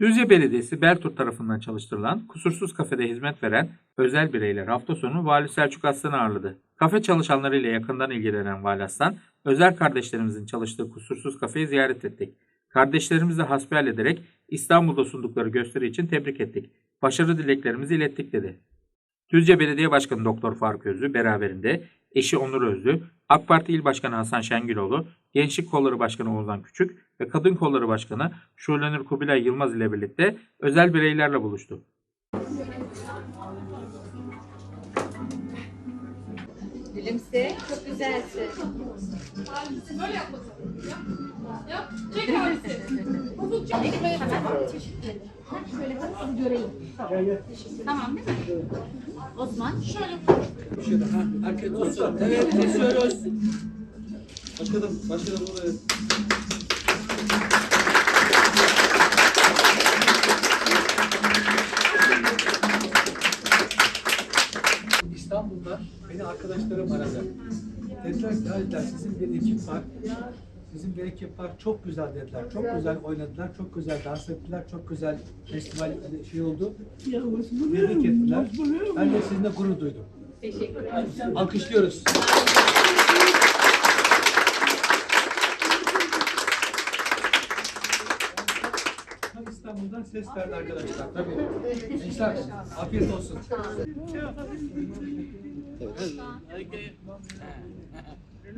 Düzce Belediyesi Bertur tarafından çalıştırılan kusursuz kafede hizmet veren özel bireyler hafta sonu Vali Selçuk Aslan'ı ağırladı. Kafe çalışanlarıyla yakından ilgilenen Vali Aslan, özel kardeşlerimizin çalıştığı kusursuz kafeyi ziyaret ettik. Kardeşlerimizle hasbihal ederek İstanbul'da sundukları gösteri için tebrik ettik. Başarı dileklerimizi ilettik dedi. Düzce Belediye Başkanı Doktor Faruk Özlü beraberinde eşi Onur Özlü, AK Parti İl Başkanı Hasan Şengüloğlu, Gençlik Kolları Başkanı Oğuzhan Küçük ve Kadın Kolları Başkanı Şulenur Kubilay Yılmaz ile birlikte özel bireylerle buluştu. Gülümse, çok güzelsin. Böyle yap bakalım. Yap. Yap. Çek abisi. Ufuk çek. Şöyle bak sizi göreyim. Tamam değil mi? Osman. Şöyle. Şöyle ha, herkes olsun. Evet, kesiyoruz. Başkanım, başkanım buraya. İstanbul'da beni arkadaşlarım aradı. Dediler ki "Ya dediler, sizin bir ekip var. Sizin bir ekip var. Çok güzel dediler. Çok güzel oynadılar. Çok güzel dans ettiler. Çok güzel festival şey oldu. Tebrik ettiler. Ben de sizinle gurur duydum. Teşekkür ederim. Alkışlıyoruz. İstanbul'dan ses verdi arkadaşlar. Tabii. Gençler, afiyet olsun.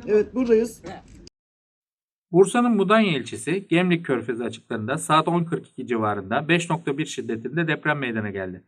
Evet buradayız. Bursa'nın Mudanya ilçesi Gemlik Körfezi açıklarında saat 10.42 civarında 5.1 şiddetinde deprem meydana geldi.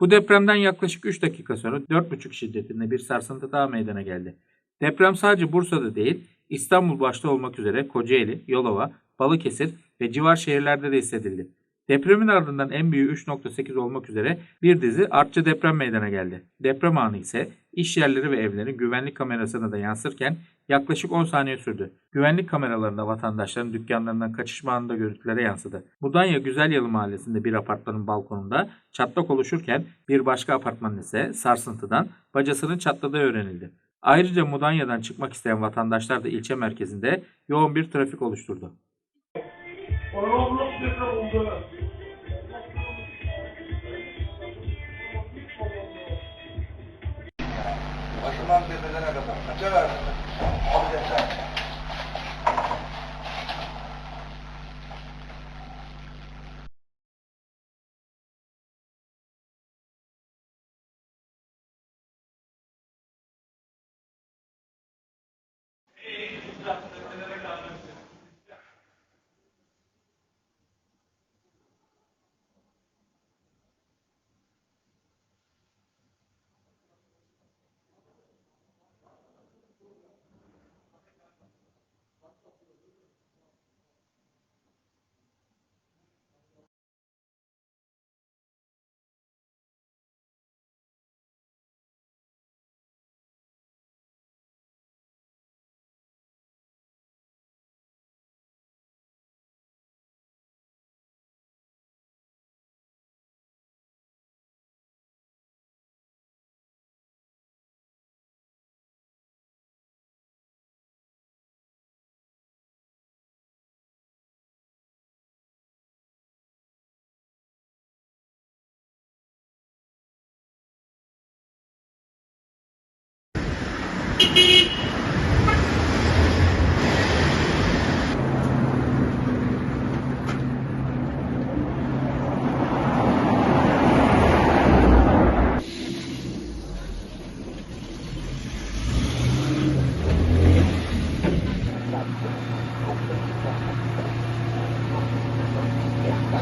Bu depremden yaklaşık 3 dakika sonra 4.5 şiddetinde bir sarsıntı daha meydana geldi. Deprem sadece Bursa'da değil, İstanbul başta olmak üzere Kocaeli, Yolova, Balıkesir ve civar şehirlerde de hissedildi. Depremin ardından en büyüğü 3.8 olmak üzere bir dizi artçı deprem meydana geldi. Deprem anı ise iş yerleri ve evlerin güvenlik kamerasına da yansırken yaklaşık 10 saniye sürdü. Güvenlik kameralarında vatandaşların dükkanlarından kaçışma anında görüntülere yansıdı. Mudanya Güzelyalı mahallesinde bir apartmanın balkonunda çatlak oluşurken bir başka apartmanın ise sarsıntıdan bacasının çatladığı öğrenildi. Ayrıca Mudanya'dan çıkmak isteyen vatandaşlar da ilçe merkezinde yoğun bir trafik oluşturdu. Anadolu deprem oldu. 番で目覚めたもん。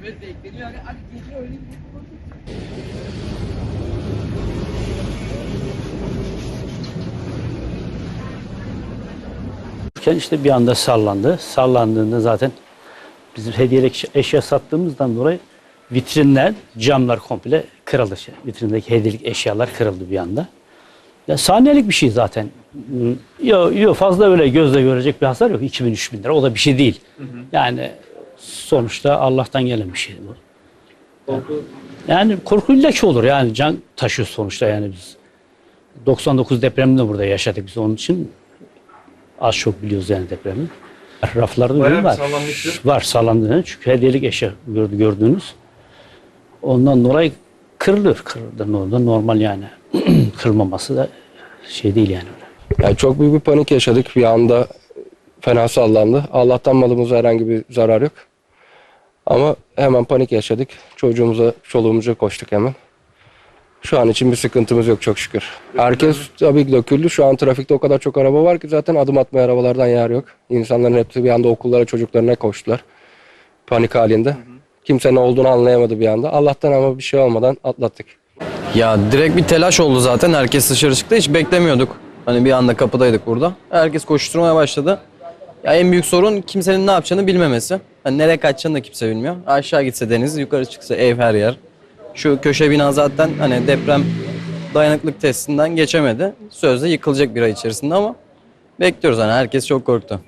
Evet bekleniyor. Hadi, hadi geliyor öyle. İşte bir anda sallandı. Sallandığında zaten bizim hediyelik eşya sattığımızdan dolayı vitrinler, camlar komple kırıldı. Şey. Vitrindeki hediyelik eşyalar kırıldı bir anda. Ya saniyelik bir şey zaten. Yok yok fazla öyle gözle görecek bir hasar yok. 2000-3000 lira o da bir şey değil. Yani sonuçta Allah'tan gelen bir şey bu. Yani korku illaki olur yani can taşıyor sonuçta yani biz. 99 depreminde burada yaşadık biz onun için az çok biliyoruz yani depremi. Raflarda Bayağı var. sallanmıştır. Var sallandı. Çünkü hediyelik eşya gördü, gördüğünüz. Ondan dolayı kırılır. Kırılır. Normal, normal yani. Kırılmaması da şey değil yani. Yani çok büyük bir panik yaşadık. Bir anda fena sallandı. Allah'tan malımıza herhangi bir zarar yok. Ama hemen panik yaşadık. Çocuğumuza, çoluğumuza koştuk hemen. Şu an için bir sıkıntımız yok çok şükür. Herkes tabii ki döküldü. Şu an trafikte o kadar çok araba var ki zaten adım atmaya arabalardan yer yok. İnsanların hepsi bir anda okullara çocuklarına koştular. Panik halinde. Kimse ne olduğunu anlayamadı bir anda. Allah'tan ama bir şey olmadan atlattık. Ya direkt bir telaş oldu zaten. Herkes dışarı çıktı. Hiç beklemiyorduk. Hani bir anda kapıdaydık burada. Herkes koşturmaya başladı. Ya en büyük sorun kimsenin ne yapacağını bilmemesi. Hani nereye kaçacağını da kimse bilmiyor. Aşağı gitse deniz, yukarı çıksa ev her yer. Şu köşe bina zaten hani deprem dayanıklık testinden geçemedi. Sözde yıkılacak bir ay içerisinde ama bekliyoruz hani herkes çok korktu.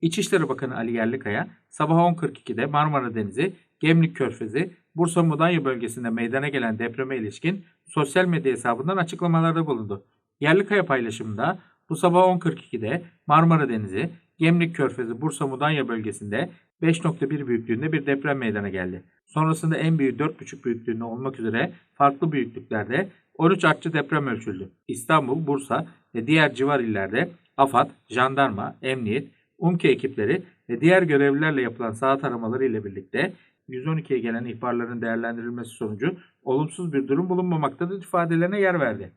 İçişleri Bakanı Ali Yerlikaya sabah 10.42'de Marmara Denizi, Gemlik Körfezi, Bursa Mudanya bölgesinde meydana gelen depreme ilişkin sosyal medya hesabından açıklamalarda bulundu. Yerlikaya paylaşımında bu sabah 10.42'de Marmara Denizi, Gemlik Körfezi, Bursa Mudanya bölgesinde 5.1 büyüklüğünde bir deprem meydana geldi. Sonrasında en büyüğü 4.5 büyüklüğünde olmak üzere farklı büyüklüklerde 13 artçı deprem ölçüldü. İstanbul, Bursa ve diğer civar illerde AFAD, jandarma, emniyet, UMKE ekipleri ve diğer görevlilerle yapılan saat aramaları ile birlikte 112'ye gelen ihbarların değerlendirilmesi sonucu olumsuz bir durum bulunmamaktadır ifadelerine yer verdi.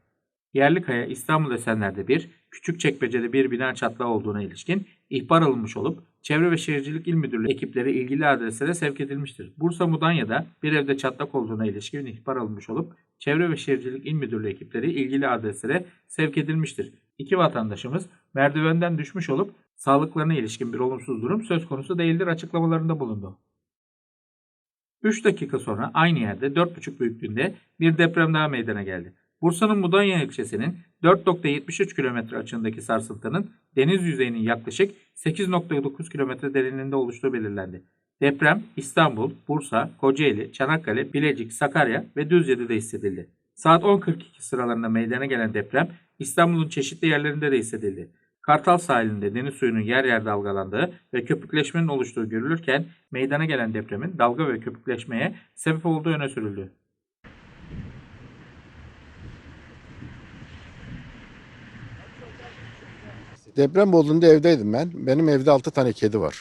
Yerlikaya İstanbul Esenler'de bir, Küçükçekmece'de bir bina çatlağı olduğuna ilişkin ihbar alınmış olup Çevre ve Şehircilik İl Müdürlüğü ekipleri ilgili adreslere sevk edilmiştir. Bursa Mudanya'da bir evde çatlak olduğuna ilişkin ihbar alınmış olup Çevre ve Şehircilik İl Müdürlüğü ekipleri ilgili adreslere sevk edilmiştir. İki vatandaşımız merdivenden düşmüş olup sağlıklarına ilişkin bir olumsuz durum söz konusu değildir açıklamalarında bulundu. 3 dakika sonra aynı yerde 4,5 büyüklüğünde bir deprem daha meydana geldi. Bursa'nın Mudanya ilçesinin 4.73 kilometre açığındaki sarsıntının deniz yüzeyinin yaklaşık 8.9 kilometre derinliğinde oluştuğu belirlendi. Deprem İstanbul, Bursa, Kocaeli, Çanakkale, Bilecik, Sakarya ve Düzce'de de hissedildi. Saat 10.42 sıralarında meydana gelen deprem İstanbul'un çeşitli yerlerinde de hissedildi. Kartal sahilinde deniz suyunun yer yer dalgalandığı ve köpükleşmenin oluştuğu görülürken meydana gelen depremin dalga ve köpükleşmeye sebep olduğu öne sürüldü. Deprem olduğunda evdeydim ben. Benim evde altı tane kedi var.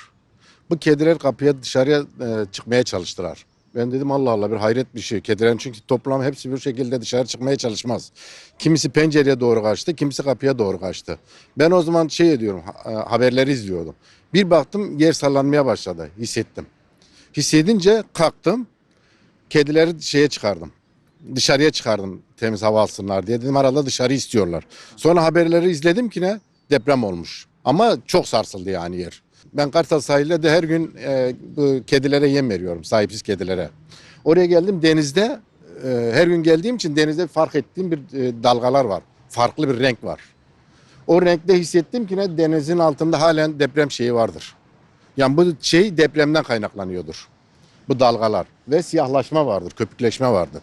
Bu kediler kapıya dışarıya e, çıkmaya çalıştılar. Ben dedim Allah Allah bir hayret bir şey. Kedilerin çünkü toplam hepsi bir şekilde dışarı çıkmaya çalışmaz. Kimisi pencereye doğru kaçtı, kimisi kapıya doğru kaçtı. Ben o zaman şey ediyorum, e, haberleri izliyordum. Bir baktım yer sallanmaya başladı, hissettim. Hissedince kalktım, kedileri şeye çıkardım. Dışarıya çıkardım temiz hava alsınlar diye. Dedim herhalde dışarı istiyorlar. Sonra haberleri izledim ki ne? Deprem olmuş. Ama çok sarsıldı yani yer. Ben Kartal sahilde de her gün e, bu kedilere yem veriyorum, sahipsiz kedilere. Oraya geldim denizde, e, her gün geldiğim için denizde fark ettiğim bir e, dalgalar var. Farklı bir renk var. O renkte hissettim ki ne denizin altında halen deprem şeyi vardır. Yani bu şey depremden kaynaklanıyordur. Bu dalgalar ve siyahlaşma vardır, köpükleşme vardır.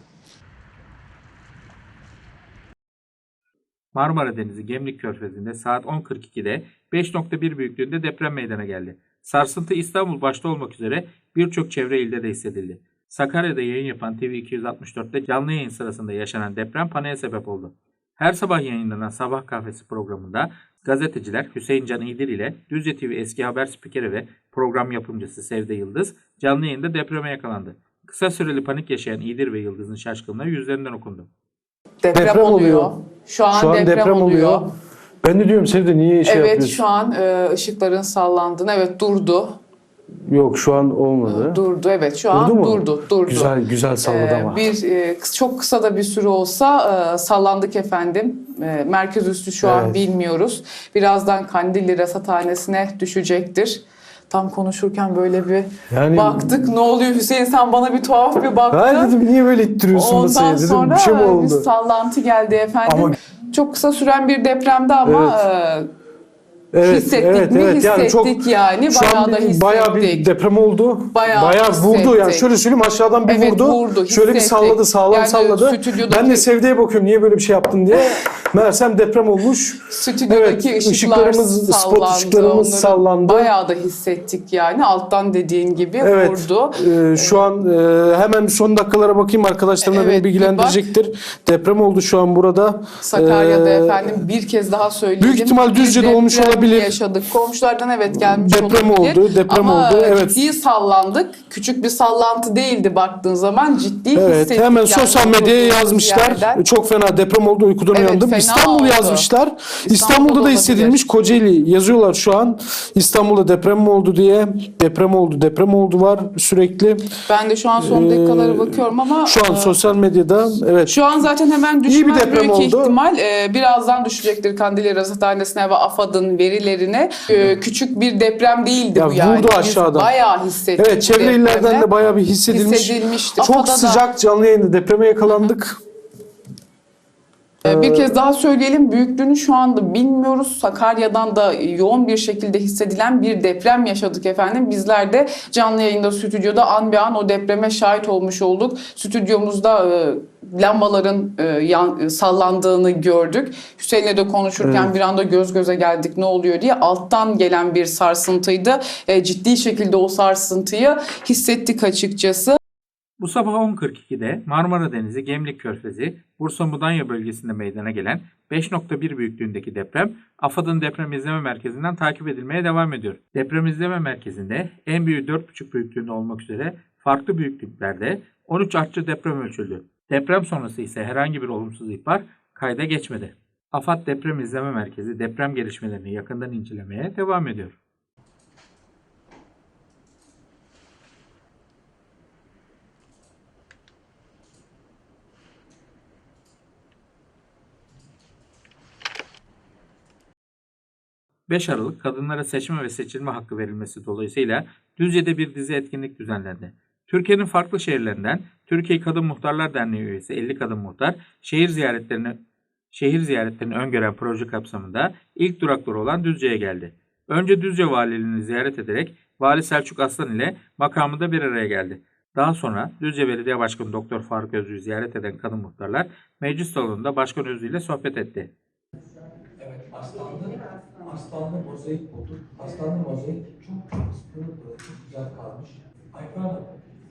Marmara Denizi Gemlik Körfezi'nde saat 10.42'de 5.1 büyüklüğünde deprem meydana geldi. Sarsıntı İstanbul başta olmak üzere birçok çevre ilde de hissedildi. Sakarya'da yayın yapan TV 264'te canlı yayın sırasında yaşanan deprem paniğe sebep oldu. Her sabah yayınlanan Sabah Kahvesi programında gazeteciler Hüseyin Can İdir ile Düzce TV eski haber spikeri ve program yapımcısı Sevde Yıldız canlı yayında depreme yakalandı. Kısa süreli panik yaşayan İdir ve Yıldız'ın şaşkınlığı yüzlerinden okundu. Deprem, oluyor. Şu an, Şu an deprem, deprem oluyor. oluyor. Ben de diyorum Sevde niye şey evet yapıyorsun? şu an e, ışıkların sallandığını evet durdu. Yok şu an olmadı. Durdu evet şu an Durdu mu? durdu. Durdu. Güzel güzel salladı Ee, ama. Bir e, çok kısa da bir süre olsa e, sallandık efendim. E, merkez üstü şu an Evet. bilmiyoruz. Birazdan Kandilli Rasathanesi'ne düşecektir. Tam konuşurken böyle bir Yani baktık. Ne oluyor Hüseyin sen bana bir tuhaf bir baktın. ben dedim niye böyle ittiriyorsun masayı Ondan dedim. sonra bir şey mi bir oldu? sallantı geldi efendim. Ama- Çok kısa süren bir depremdi ama Evet, hissettik evet, mi? evet. Yani çok- Hissettik yani. Bayağı da bir- hissettik. bayağı bir deprem oldu. Bayağı vurdu yani. hissettik. Şöyle söyleyeyim aşağıdan bir Evet, vurdu. vurdu, Şöyle bir hissettik. salladı sağlam Yani salladı. Ben de Sevde'ye bakıyorum niye böyle bir şey yaptın diye. Meğersem deprem olmuş. Stüdyodaki Evet, ışıklar ışıklarımız, spot sallandı. ışıklarımız Onları sallandı. Bayağı da hissettik yani. Alttan dediğin gibi Evet. vurdu. Ee, şu an e, hemen son dakikalara bakayım arkadaşlarım da Evet, beni bilgilendirecektir. Deprem oldu şu an burada. Sakarya'da Ee, efendim bir kez daha söyleyelim. büyük ihtimal Düzce'de olmuş deprem olabilir. yaşadık. Komşulardan evet gelmiş Deprem olabilir. oldu, deprem Ama oldu, evet. ciddi sallandık. Küçük bir sallantı değildi baktığın zaman. Ciddi Evet hissettik. hemen yani sosyal medyaya yazmışlar. yerden. Çok fena deprem oldu uykudan Evet, uyandım. İstanbul oldu. yazmışlar. İstanbul'da, İstanbul'da da hissedilmiş. Kocaeli yazıyorlar şu an. İstanbul'da deprem mi oldu diye. Deprem oldu, deprem oldu var sürekli. Ben de şu an son Ee, dakikalara bakıyorum ama Şu an e, sosyal medyada evet. Şu an zaten hemen deprem büyük oldu. ihtimal. Ee, birazdan düşecektir Kandilli Rasathanesi'ne ve AFAD'ın verilerine. Ee, küçük bir deprem değildi Ya bu yani. vurdu aşağıdan. bayağı hissettik. Evet çevre illerden de bayağı bir hissedilmiş. Hissedilmişti. Çok AFAD'a da- sıcak canlı yayında depreme yakalandık. Ee, Bir kez daha söyleyelim büyüklüğünü şu anda bilmiyoruz. Sakarya'dan da yoğun bir şekilde hissedilen bir deprem yaşadık efendim. Bizler de canlı yayında stüdyoda an be an o depreme şahit olmuş olduk. Stüdyomuzda e, lambaların e, yan- e, sallandığını gördük. Hüseyin'le de konuşurken Evet. bir anda göz göze geldik ne oluyor diye. Alttan gelen bir sarsıntıydı. E, ciddi şekilde o sarsıntıyı hissettik açıkçası. Bu sabah 10.42'de Marmara Denizi, Gemlik Körfezi, Bursa Mudanya bölgesinde meydana gelen 5.1 büyüklüğündeki deprem AFAD'ın deprem izleme merkezinden takip edilmeye devam ediyor. Deprem izleme merkezinde en büyüğü 4.5 büyüklüğünde olmak üzere farklı büyüklüklerde 13 artçı deprem ölçüldü. Deprem sonrası ise herhangi bir olumsuz ihbar kayda geçmedi. AFAD Deprem İzleme Merkezi deprem gelişmelerini yakından incelemeye devam ediyor. ...5 Aralık kadınlara seçme ve seçilme hakkı verilmesi dolayısıyla Düzce'de bir dizi etkinlik düzenlendi. Türkiye'nin farklı şehirlerinden Türkiye Kadın Muhtarlar Derneği üyesi 50 kadın muhtar şehir ziyaretlerini şehir ziyaretlerini öngören proje kapsamında ilk durakları olan Düzce'ye geldi. Önce Düzce valiliğini ziyaret ederek Vali Selçuk Aslan ile makamında bir araya geldi. Daha sonra Düzce Belediye Başkanı Doktor Faruk Özlü'yü ziyaret eden kadın muhtarlar meclis salonunda Başkan Özlü ile sohbet etti. Evet, aslanlı, aslanlı mozaik bulduk. Aslanlı mozaik çok çok pırıl, çok güzel kalmış. Ayfer Hanım,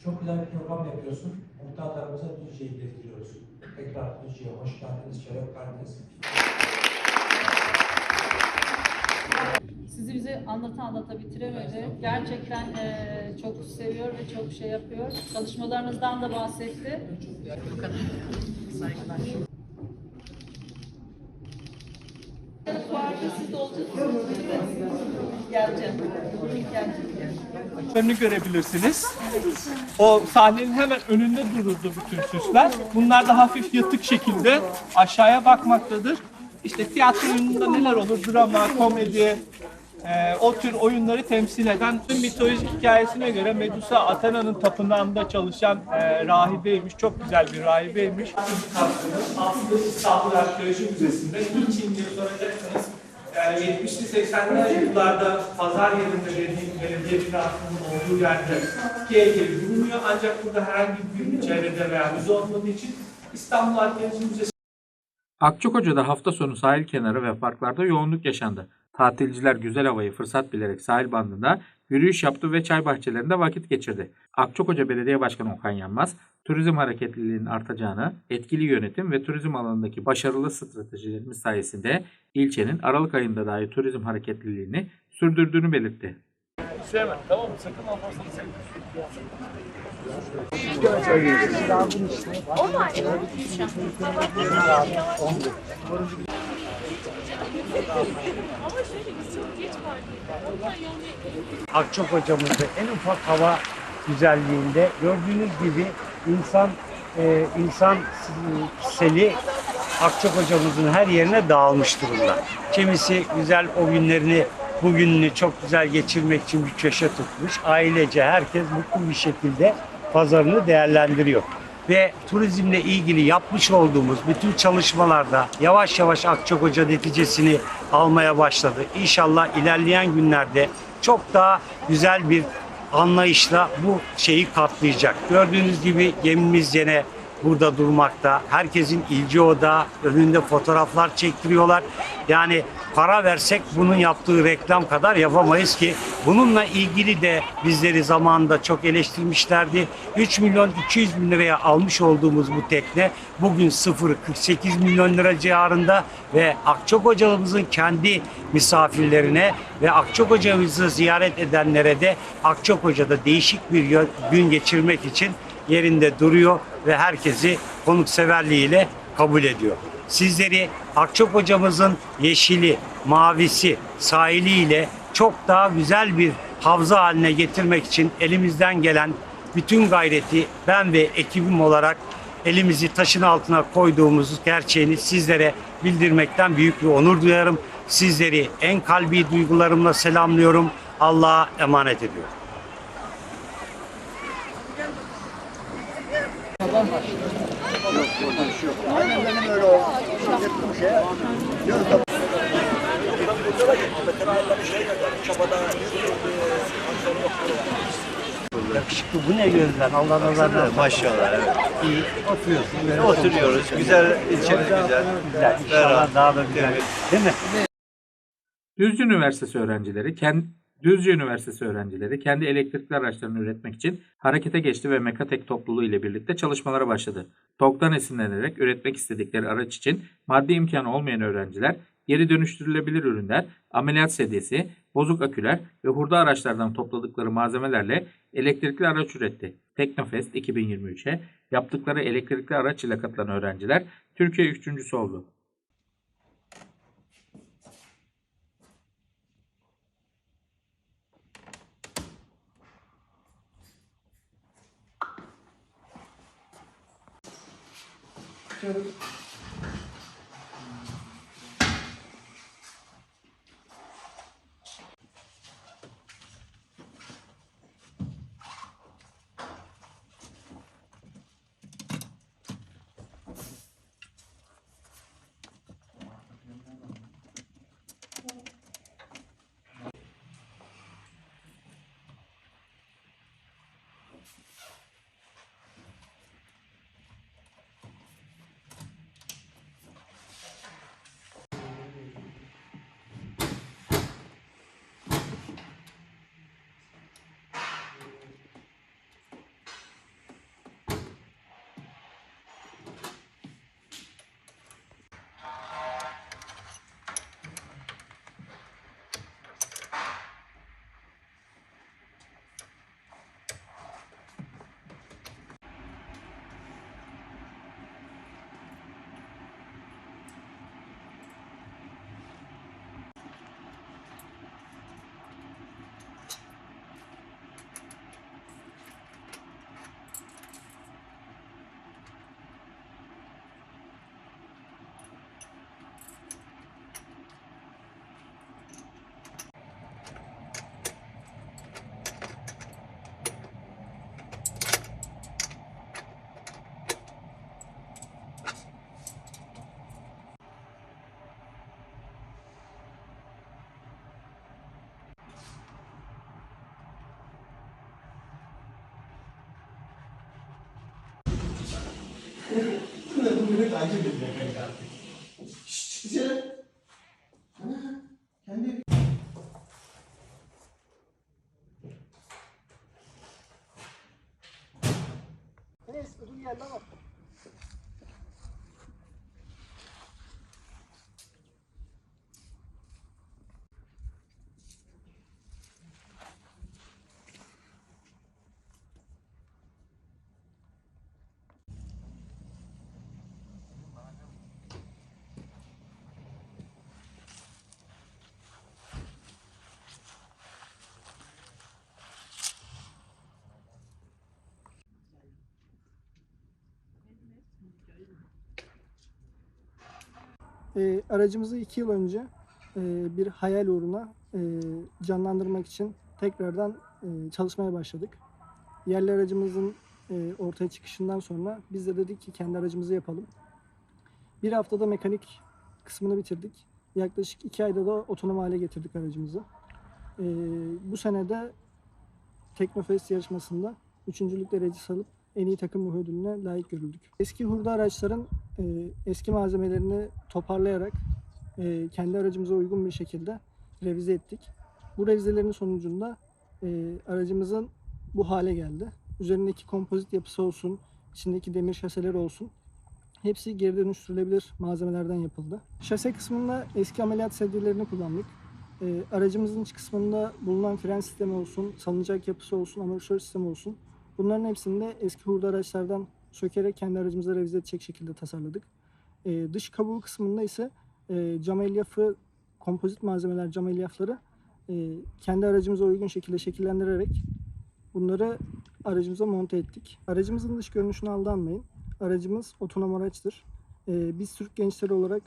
çok güzel bir program yapıyorsun. Muhtarlarımıza Düzce'yi getiriyoruz. Tekrar Düzce'ye hoş geldiniz, şeref verdiniz. Sizi bize anlata anlata bitiremedi. Gerçekten eee, çok seviyor ve çok şey yapıyor. Çalışmalarınızdan da bahsetti. Bu kadar. Saygılar. Siz de olacaksınız. Geleceğim. Geleceğim. Önünü görebilirsiniz. O sahnenin hemen önünde dururdu bütün süsler. Bunlar da hafif yatık şekilde aşağıya bakmaktadır. İşte tiyatro neler olur? Drama, komedi, e, o tür oyunları temsil eden mitolojik hikayesine göre Medusa Athena'nın tapınağında çalışan e, rahibeymiş. Çok güzel bir rahibeymiş. Aslında İstanbul Arkeoloji Müzesi'nde niçin diye soracaksanız e, 70'li 80'li yıllarda pazar yerinde belediye, belediye binasının olduğu yerde iki heykeli bulunuyor. Ancak burada herhangi bir çevrede veya müze olmadığı için İstanbul Arkeoloji Müzesi Akçakoca'da hafta sonu sahil kenarı ve parklarda yoğunluk yaşandı. Tatilciler güzel havayı fırsat bilerek sahil bandında yürüyüş yaptı ve çay bahçelerinde vakit geçirdi. Akçakoca Belediye Başkanı Okan Yanmaz, turizm hareketliliğinin artacağını, etkili yönetim ve turizm alanındaki başarılı stratejilerimiz sayesinde ilçenin Aralık ayında dahi turizm hareketliliğini sürdürdüğünü belirtti. Tamam? Sakın? Akçok hocamızda en ufak hava güzelliğinde gördüğünüz gibi insan e, insan seli Akçok hocamızın her yerine dağılmış durumda. Kimisi güzel o günlerini bugününü çok güzel geçirmek için bir köşe tutmuş. Ailece herkes mutlu bir şekilde pazarını değerlendiriyor. Ve turizmle ilgili yapmış olduğumuz bütün çalışmalarda yavaş yavaş Akçakoca neticesini almaya başladı. İnşallah ilerleyen günlerde çok daha güzel bir anlayışla bu şeyi katlayacak. Gördüğünüz gibi gemimiz yine burada durmakta. Herkesin ilgi odağı, önünde fotoğraflar çektiriyorlar. Yani para versek bunun yaptığı reklam kadar yapamayız ki. Bununla ilgili de bizleri zamanında çok eleştirmişlerdi. 3 milyon 200 bin liraya almış olduğumuz bu tekne bugün 0 48 milyon lira civarında ve Akçok hocamızın kendi misafirlerine ve Akçok hocamızı ziyaret edenlere de Akçok Hoca'da değişik bir gün geçirmek için yerinde duruyor ve herkesi konukseverliğiyle kabul ediyor. Sizleri Akçok hocamızın yeşili, mavisi, sahiliyle çok daha güzel bir havza haline getirmek için elimizden gelen bütün gayreti ben ve ekibim olarak elimizi taşın altına koyduğumuz gerçeğini sizlere bildirmekten büyük bir onur duyarım. Sizleri en kalbi duygularımla selamlıyorum. Allah'a emanet ediyorum. Yakışıklı bu ne gözler? Allah nazardan Maşallah evet. iyi. Oturuyorsun. böyle Oturuyoruz. Güzel, ilçemiz güzel. Güzel. İnşallah daha da güzel. Değil mi? Düzce Üniversitesi öğrencileri kendi Düzce Üniversitesi öğrencileri kendi elektrikli araçlarını üretmek için harekete geçti ve Mekatek topluluğu ile birlikte çalışmalara başladı. TOG'dan esinlenerek üretmek istedikleri araç için maddi imkanı olmayan öğrenciler geri dönüştürülebilir ürünler, ameliyat sedyesi, bozuk aküler ve hurda araçlardan topladıkları malzemelerle elektrikli araç üretti. Teknofest 2023'e yaptıkları elektrikli araç ile katılan öğrenciler Türkiye üçüncüsü oldu. 근데 분명히 딴짓이 되니까. E, aracımızı iki yıl önce e, bir hayal uğruna e, canlandırmak için tekrardan e, çalışmaya başladık. Yerli aracımızın e, ortaya çıkışından sonra biz de dedik ki kendi aracımızı yapalım. Bir haftada mekanik kısmını bitirdik. Yaklaşık iki ayda da otonom hale getirdik aracımızı. E, bu senede Teknofest yarışmasında üçüncülük derecesi alıp en iyi takım ruhu ödülüne layık görüldük. Eski hurda araçların e, eski malzemelerini toparlayarak e, kendi aracımıza uygun bir şekilde revize ettik. Bu revizelerin sonucunda e, aracımızın bu hale geldi. Üzerindeki kompozit yapısı olsun, içindeki demir şaseler olsun. Hepsi geri dönüştürülebilir malzemelerden yapıldı. Şase kısmında eski ameliyat sedyelerini kullandık. E, aracımızın iç kısmında bulunan fren sistemi olsun, salıncak yapısı olsun, amortisör sistemi olsun. Bunların hepsini de eski hurda araçlardan sökerek kendi aracımıza revize edecek şekilde tasarladık. E, dış kabuğu kısmında ise e, cam elyafı, kompozit malzemeler cam elyafları e, kendi aracımıza uygun şekilde şekillendirerek bunları aracımıza monte ettik. Aracımızın dış görünüşünü aldanmayın. Aracımız otonom araçtır. E, biz Türk gençleri olarak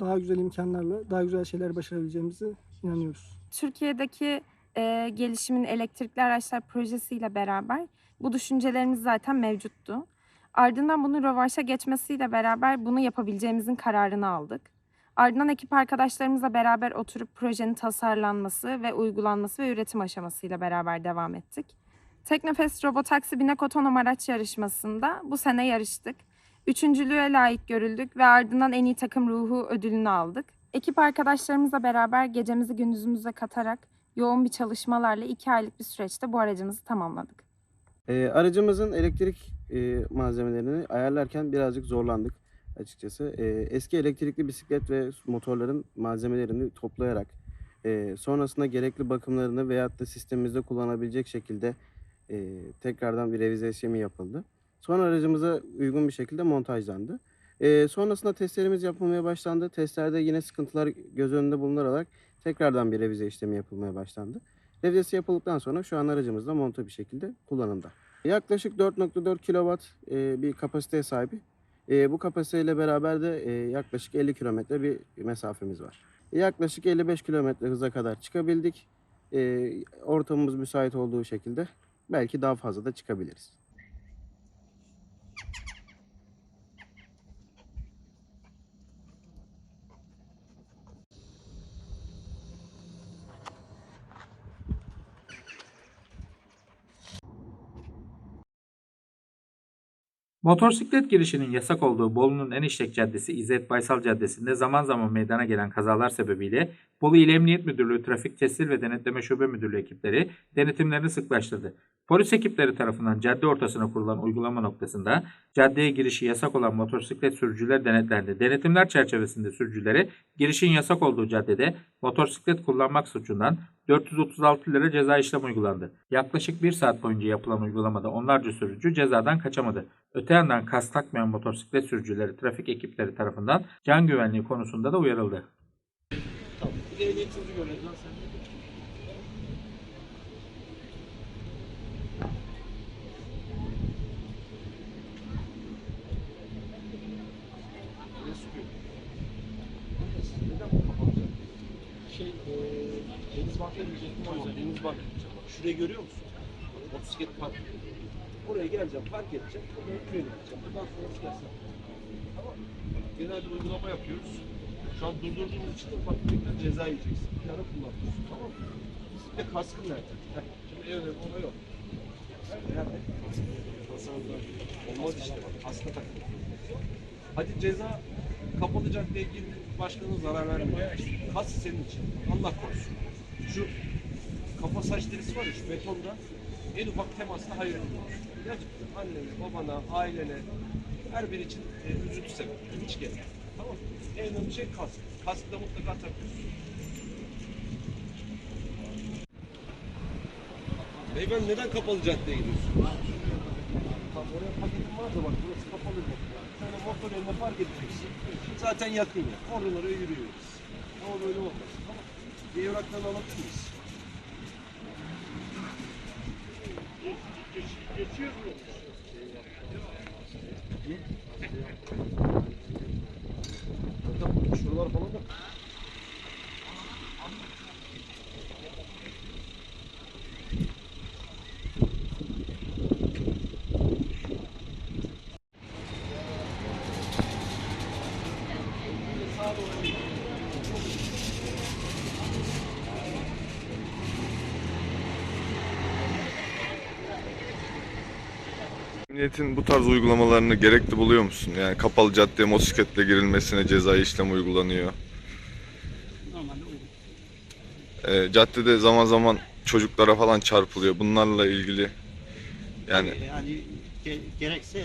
daha güzel imkanlarla daha güzel şeyler başarabileceğimizi inanıyoruz. Türkiye'deki e, gelişimin elektrikli araçlar projesiyle beraber bu düşüncelerimiz zaten mevcuttu. Ardından bunun rövaşa geçmesiyle beraber bunu yapabileceğimizin kararını aldık. Ardından ekip arkadaşlarımızla beraber oturup projenin tasarlanması ve uygulanması ve üretim aşamasıyla beraber devam ettik. Teknofest Robotaksi Binek Otonom Araç Yarışması'nda bu sene yarıştık. Üçüncülüğe layık görüldük ve ardından en iyi takım ruhu ödülünü aldık. Ekip arkadaşlarımızla beraber gecemizi gündüzümüze katarak yoğun bir çalışmalarla iki aylık bir süreçte bu aracımızı tamamladık. Ee, aracımızın elektrik e, malzemelerini ayarlarken birazcık zorlandık açıkçası. Ee, eski elektrikli bisiklet ve motorların malzemelerini toplayarak e, sonrasında gerekli bakımlarını veyahut da sistemimizde kullanabilecek şekilde e, tekrardan bir revize işlemi yapıldı. Sonra aracımıza uygun bir şekilde montajlandı. E, sonrasında testlerimiz yapılmaya başlandı. Testlerde yine sıkıntılar göz önünde bulunularak tekrardan bir revize işlemi yapılmaya başlandı. Revizesi yapıldıktan sonra şu an aracımız da monte bir şekilde kullanımda. Yaklaşık 4.4 kW e, bir kapasiteye sahip. E, bu kapasiteyle beraber de e, yaklaşık 50 kilometre bir mesafemiz var. Yaklaşık 55 kilometre hıza kadar çıkabildik. E, ortamımız müsait olduğu şekilde belki daha fazla da çıkabiliriz. Motosiklet girişinin yasak olduğu Bolu'nun en işlek caddesi İzzet Baysal Caddesi'nde zaman zaman meydana gelen kazalar sebebiyle Bolu İl Emniyet Müdürlüğü Trafik Tesir ve Denetleme Şube Müdürlüğü ekipleri denetimlerini sıklaştırdı. Polis ekipleri tarafından cadde ortasına kurulan uygulama noktasında caddeye girişi yasak olan motosiklet sürücüler denetlendi. Denetimler çerçevesinde sürücülere girişin yasak olduğu caddede motosiklet kullanmak suçundan 436 lira ceza işlem uygulandı. Yaklaşık bir saat boyunca yapılan uygulamada onlarca sürücü cezadan kaçamadı. Öte yandan kas takmayan motosiklet sürücüleri trafik ekipleri tarafından can güvenliği konusunda da uyarıldı. Şey, Deniz Bank'a gidecektim o yüzden. Deniz Bank'a gideceğim. Şurayı görüyor musun? Motosiklet park. Oraya geleceğim, park edeceğim. Oraya gideceğim. Bundan sonra çıkarsam. Tamam? Genel bir uygulama yapıyoruz. Şu an durdurduğumuz için de ufak tefekten ceza yiyeceksin. Bir ara kullanıyorsun. Tamam mı? Bir de kaskın nerede? Heh, Şimdi en önemli olay o. Nerede? Olmaz işte. Kaskı takın. Hadi ceza kapalı caddeye girdi, başkanın zarar vermiyor. Kas senin için. Allah korusun. Şu kafa saç derisi var ya şu betonda en ufak temasla hayır olur. Gerçekten annene, babana, ailene her biri için e, üzüntü sebep. Hiç yok. Tamam mı? En önemli şey kask. Kaskı da mutlaka takıyorsun. Beyefendi neden kapalı caddeye gidiyorsun? Bak oraya paketim var da bak burası kapalı. Sen de motor yerine park edeceksin. Zaten yakın ya. Oradan oraya yürüyoruz. Ama böyle olmaz. Evraklarını alabilir miyiz? Geçiyor mu? Şuralar falan da Emniyetin bu tarz uygulamalarını gerekli buluyor musun? Yani kapalı caddeye motosikletle girilmesine cezai işlem uygulanıyor. Normalde uygun. Ee, caddede zaman zaman çocuklara falan çarpılıyor. Bunlarla ilgili yani Yani ge- gerekse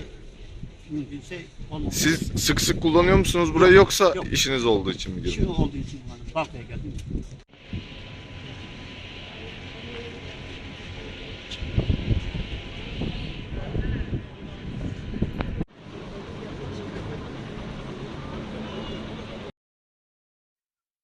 mümkünse olmalı. siz sık sık kullanıyor musunuz burayı yoksa Yok. işiniz olduğu için mi İşi olduğu için kullandım. Bankaya geldim.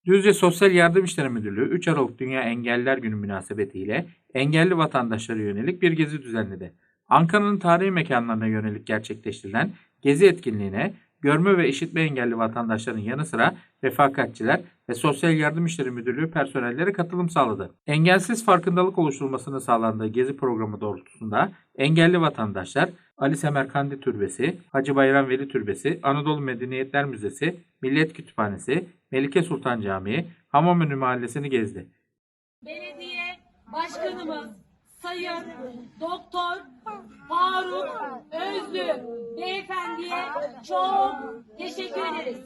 Düzce Sosyal Yardım İşleri Müdürlüğü 3 Aralık Dünya Engelliler Günü münasebetiyle engelli vatandaşlara yönelik bir gezi düzenledi. Ankara'nın tarihi mekanlarına yönelik gerçekleştirilen gezi etkinliğine görme ve işitme engelli vatandaşların yanı sıra refakatçiler ve Sosyal Yardım İşleri Müdürlüğü personelleri katılım sağladı. Engelsiz farkındalık oluşturulmasını sağlandığı gezi programı doğrultusunda engelli vatandaşlar Ali Semerkandi Türbesi, Hacı Bayram Veli Türbesi, Anadolu Medeniyetler Müzesi, Millet Kütüphanesi, Melike Sultan Camii, Hamamönü Mahallesi'ni gezdi. Belediye Başkanımız Sayın Doktor Faruk Özlü Beyefendiye çok teşekkür ederiz.